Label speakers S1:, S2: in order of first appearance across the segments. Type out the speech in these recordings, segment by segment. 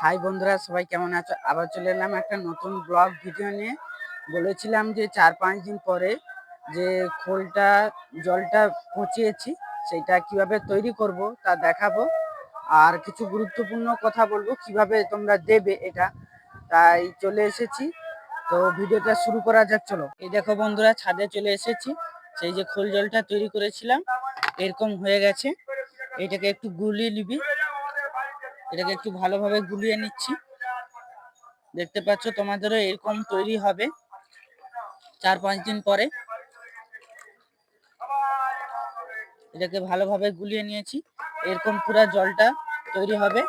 S1: High বন্ধুরা, সবাই কেমন আছো? আবার চলে এলাম একটা নতুন ব্লগ ভিডিও নিয়ে। বলেছিলাম যে চার পাঁচ দিন পরে যে খোলটা, জলটা পচিয়েছি, সেটা কীভাবে তৈরি করব তা দেখাবো। আর কিছু গুরুত্বপূর্ণ কথা বলব, কীভাবে তোমরা দেবে এটা, তাই চলে এসেছি। তো ভিডিওটা শুরু করা যাক, চলো। এই দেখো বন্ধুরা, ছাদে চলে এসেছি। সেই যে খোল জলটা তৈরি করেছিলাম, এরকম হয়ে গেছে। এটাকে একটু গুলিয়ে নিবি। এটাকে একটু ভালোভাবে গুলিয়ে নিচ্ছি। দেখতে পাচ্ছ তোমাদেরও এরকম তৈরি হবে চার পাঁচ দিন পরে। এটাকে ভালোভাবে গুলিয়ে নিয়েছি। এরকম পুরো জলটা তৈরি হবে।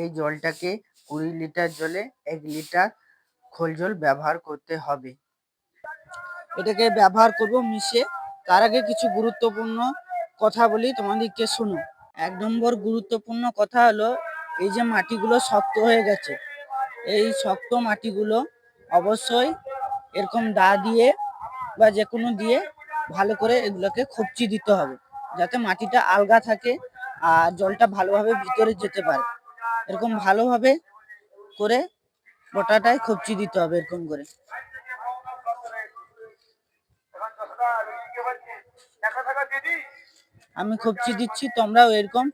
S1: এই জলটাকে কুড়ি লিটার জলে এক লিটার খোল জল ব্যবহার করতে হবে। এটাকে ব্যবহার করব মিশে তার আগে কিছু গুরুত্বপূর্ণ কথা বলি তোমাদেরকে শুনো। এক নম্বর গুরুত্বপূর্ণ কথা হলো, এই যে মাটিগুলো শক্ত হয়ে গেছে। এই শক্ত মাটিগুলো অবশ্যই এরকম দা দিয়ে বা যে কোনো দিয়ে ভালো করে এগুলোকে খপচি দিতে হবে, যাতে মাটিটা আলগা থাকে আর জলটা ভালোভাবে ভিতরে যেতে পারে। এরকম ভালোভাবে করে গোটাটাই খপচি দিতে হবে এরকম করে। আমি খপচি দিচ্ছি, তোমরাও এরকম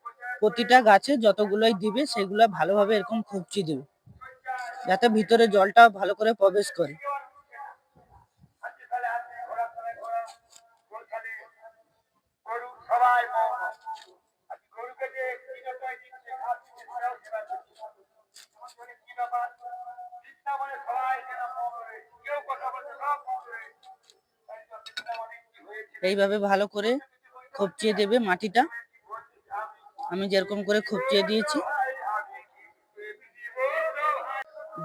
S1: প্রতিটা গাছে যতগুলোই দিবে, সেগুলো ভালোভাবে এরকম খপচি দেবে। যাতে ভিতরে জলটা ভালো করে প্রবেশ করে। এইভাবে ভালো করে খপচিয়ে দেবে মাটিটা। আমি যেরকম করে খপচিয়ে দিয়েছি।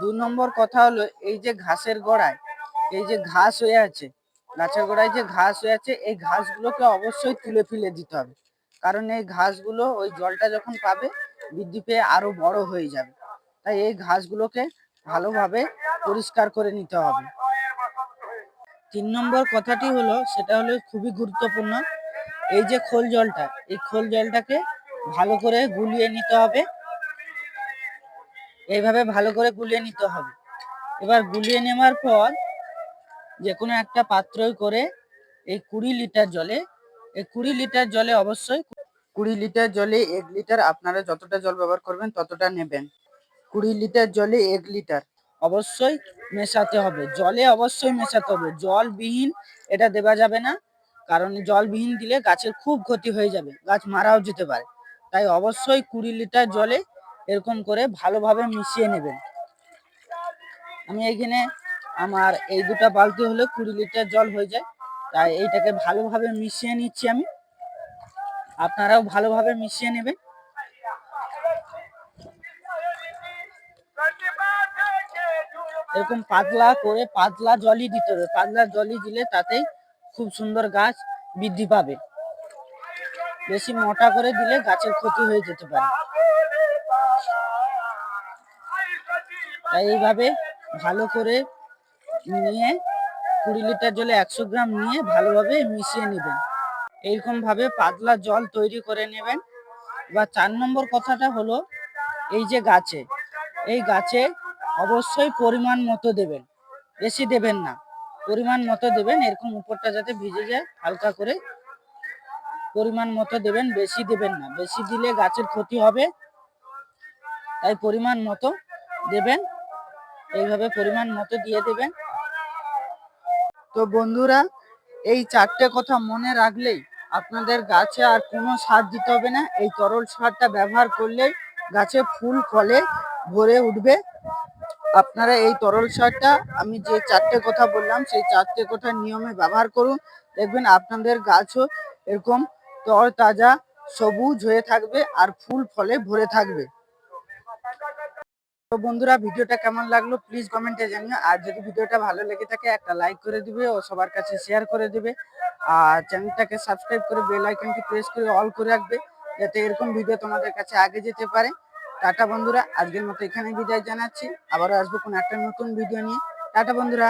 S1: দু নম্বর কথা হলো, এই যে ঘাসের গোড়ায়, এই যে ঘাস হয়ে আছে, গাছের গোড়ায় যে ঘাস হয়ে আছে, এই ঘাসগুলোকে অবশ্যই তুলে ফেলে দিতে হবে। কারণ এই ঘাসগুলো ওই জলটা যখন পাবে, বৃদ্ধি পেয়ে আরও বড় হয়ে যাবে। তাই এই ঘাসগুলোকে ভালোভাবে পরিষ্কার করে নিতে হবে। তিন নম্বর কথাটি হলো, সেটা হলো খুবই গুরুত্বপূর্ণ। এই যে খোল জলটা, এই খোল জলটাকে ভালো করে গুলিয়ে নিতে হবে। এইভাবে ভালো করে গুলিয়ে নিতে হবে। এবার গুলিয়ে নেওয়ার পর যে কোনো একটা পাত্রই করে এই কুড়ি লিটার জলে, এই কুড়ি লিটার জলে অবশ্যই কুড়ি লিটার জলে এক লিটার আপনারা যতটা জল ব্যবহার করবেন ততটা নেবেন। কুড়ি লিটার জলে এক লিটার অবশ্যই মেশাতে হবে। জলে অবশ্যই মেশাতে হবে। জলবিহীন এটা দেওয়া যাবে না। কারণ জলবিহীন দিলে গাছের খুব ক্ষতি হয়ে যাবে, গাছ মারাও যেতে পারে। তাই অবশ্যই কুড়ি লিটার জলে এরকম করে ভালোভাবে মিশিয়ে নেবেন। আমি এখানে আমার এই দুটা বালতি হলে কুড়ি লিটার জল হয়ে যায়, তাই এইটাকে ভালোভাবে মিশিয়ে নিচ্ছি আমি। আপনারাও ভালোভাবে মিশিয়ে নেবেন। এরকম পাতলা করে পাতলা জলই দিতে হবে, পাতলা জলই দিলে তাতেই খুব সুন্দর গাছ বৃদ্ধি পাবে। বেশি মোটা করে দিলে গাছের ক্ষতি হয়ে যেতে পারে। তাই এইভাবে ভালো করে নিয়ে কুড়ি লিটার জলে একশো গ্রাম নিয়ে ভালোভাবে মিশিয়ে নেবেন। এইরকম ভাবে পাতলা জল তৈরি করে নেবেন। বা চার নম্বর কথাটা হলো এই যে গাছে, এই গাছে অবশ্যই পরিমাণ মতো দেবেন, বেশি দেবেন না। পরিমাণ মতো দেবেন, এরকম উপরটা যাতে ভিজে যায়, হালকা করে পরিমাণ মতো দেবেন, বেশি দেবেন না। বেশি দিলে গাছের ক্ষতি হবে, তাই পরিমাণ মতো দেবেন, এইভাবে পরিমাণ মতো দিয়ে দেবেন। তো বন্ধুরা, এই চারটে কথা মনে রাখলেই আপনাদের গাছে আর কোনো সার দিতে হবে না। এই তরল সারটা ব্যবহার করলেই গাছে ফুল, ফলে ভরে উঠবে। আপনারা এই তরল সারটা, আমি যে চারটে কথা বললাম, সেই চারটে কথা নিয়মে ব্যবহার করুন। দেখবেন আপনাদের গাছও এরকম তর তাজা সবুজ হয়ে থাকবে আর ফুল ফলে ভরে থাকবে। তো বন্ধুরা, ভিডিওটা কেমন লাগল প্লিজ কমেন্টে জানিও। আর যদি ভিডিওটা ভালো লেগে থাকে, একটা লাইক করে দিবে ও সবার কাছে শেয়ার করে দিবে। আর চ্যানেলটাকে সাবস্ক্রাইব করে বেল আইকনটি প্রেস করে অল করে রাখবে, যাতে এরকম ভিডিও তোমাদের কাছে আগে যেতে পারে। টাটা বন্ধুরা, আজকের মতো এখানে বিদায় জানাচ্ছি। আবারও আসব কোনো একটা নতুন ভিডিও নিয়ে। টাটা বন্ধুরা।